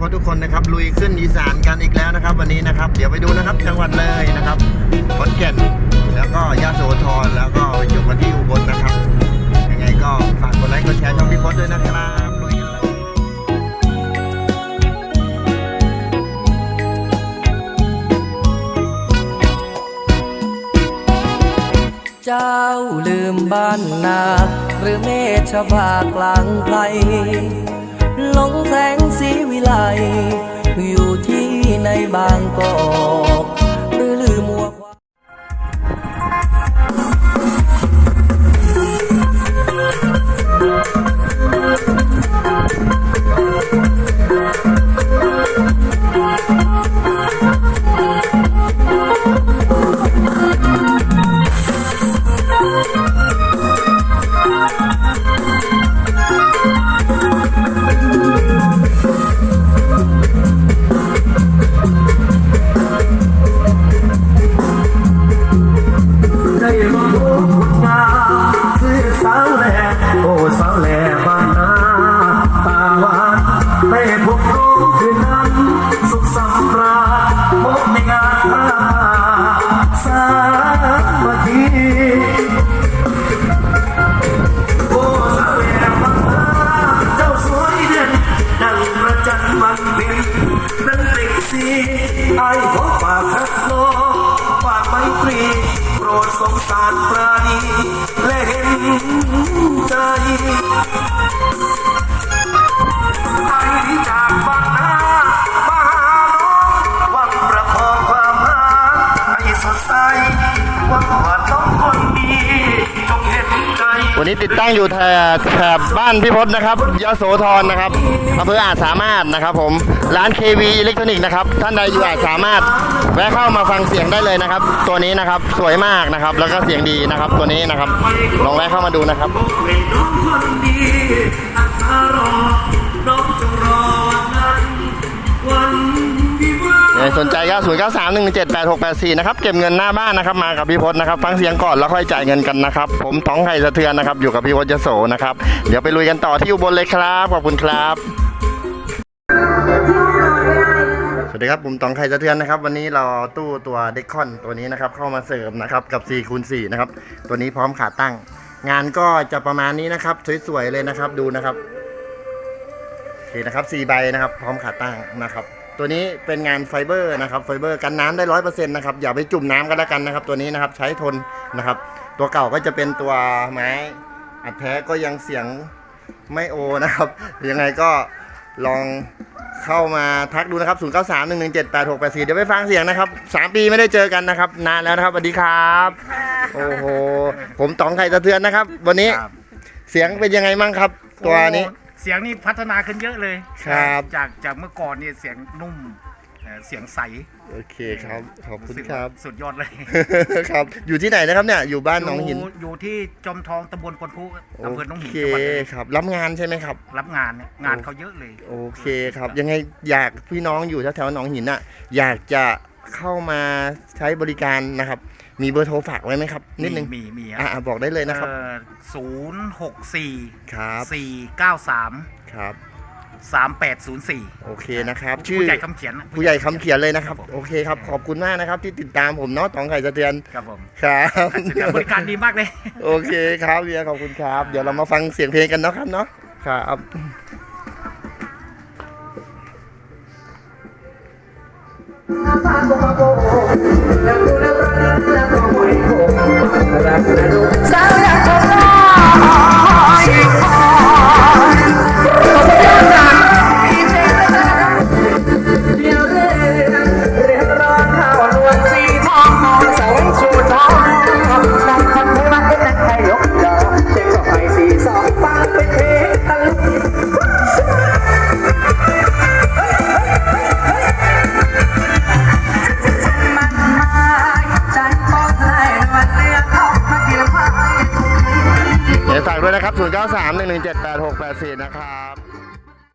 พทุกคนนะครับลุยขึ้นอีสานกันอีกแล้วนะครับ วันนี้นะครับ เดี๋ยวไปดูนะครับจังหวัดเลยนะครับขอนแก่นแล้วก็ยะโสธรแล้วก็จบกันที่อุบลนะครับ ยังไงก็ฝากกดไลค์กดแชร์ช่องพี่พศด้วยนะครับลุยกันเลยเจ้าลืมบ้านนาหรือเมฆบากลางไพรหลงแสงสี วิไลอยู่ที่ในบางกอก สีไอ้ขอฝากรักน้องฝากไมตรี โปรดสงสารปราณีและเห็นใจไปจากบ้านนามาหาน้องหวังประคองความหาให้สดใสหวังว่าน้องคน วันนี้ติดตั้งอยู่แถบแถบบ้านพี่พศนะครับยโสธรนะครับอำเภออาจสามารถนะครับ ผมร้านเควีอิเล็กทรอนิกส์นะครับท่านใดอยู่อาจสามารถแวะเข้ามาฟังเสียงได้เลยนะครับ ตัวนี้นะครับสวยมากนะครับ แล้วก็เสียงดีนะครับตัวนี้นะครับลองแวะเข้ามาดูนะครับ น้องคนดีอันมารอน้องจงรอวันนั้น วาห์ใครสนใจก็0 9 3 1 7 8 6 8 4นะครับ เก็บเงินหน้าบ้านนะครับ มากับพี่พศนะครับ ฟังเสียงก่อนแล้วค่อยจ่ายเงินกันนะครับ ผมท้องไข่สะเทือนนะครับ อยู่กับพี่พศยโสนะครับ เดี๋ยวไปลุยกันต่อที่อุบลเลยครับ ขอบคุณครับสวัสดีครับผมตองไข่สะเทือนนะครับวันนี้เราตู้ตัวเด็กคอนตัวนี้นะครับเข้ามาเสริมนะครับกับ4คูณ4นะครับตัวนี้พร้อมขาตั้ง งานก็จะประมาณนี้นะครับสวยๆเลยนะครับดูนะครับโอเคนะครับ4ใบนะครับ พร้อมขาตั้งนะครับ ตัวนี้เป็นงานไฟเบอร์นะครับไฟเบอร์กันน้ำได้ร้อยเปอร์เซ็นต์นะครับอย่าไปจุ่มน้ำกันแล้วกันนะครับ ตัวนี้นะครับใช้ทนนะครับ ตัวเก่าก็จะเป็นตัวไม้อัดแท้ก็ยังเสียงไม่โอนะครับ ยังไงก็ลองเข้ามาทักดูนะครับ 0 9 3 1 1 7 8 6 8 4 เดี๋ยวไปฟังเสียงนะครับ 3 ปีไม่ได้เจอกันนะครับ นานแล้วนะครับสวัสดีครับ โอ้โห ผมต๋องไข่สะเทือนนะครับ วันนี้ครับเสียงเป็นยังไงมั่งครับ ตัวนี้โอ้เสียงนี่พัฒนาขึ้นเยอะเลยครับ จากจากเมื่อก่อนเนี่ยเสียงนุ่มเอ่อเสียงใสโอเคครับขอบคุณสึกครับ สุดยอดเลยครับ อยู่ที่ไหนนะครับเนี่ย อยู่บ้านหนองหิน ยู่อยู่ที่จอมทองตำบลปนพุอำเภอหนองหินโอเคจังหวัดเลยครับ รับงานใช่ไหมครับ รับงานเนี่ยงานเขาเยอะเลย โอเคครับ ยังไงอยากพี่น้องอยู่แถวๆหนองหินอะ อยากจะเข้ามาใช้บริการนะครับ มีเบอร์โทรฝากไว้ไหมครับนิดนึงมีมีอ่าบอกได้เลยนะครับศูนย์หกสี่ครับสี่เก้าสามครับสามแปดศูนย์สี่โอเคนะครับ ชื่อผู้ใหญ่คำเขียนนะผู้ใหญ่คำเขียนเลยนะครับครับผมโอเคครับ ขอบคุณมากนะครับ ที่ติดตามผมเนาะตองไข่สะเทือนครับผมครับสุดยอดบริการดีมากเลย โอเคครับเบียร์ขอบคุณครับ เดี๋ยวเรามาฟังเสียงเพลงกันเนาะครับเนาะครับ เดี๋ยวฝากด้ นะครับ 0 9 3 1 1 7 8 6 8 4 นะครับ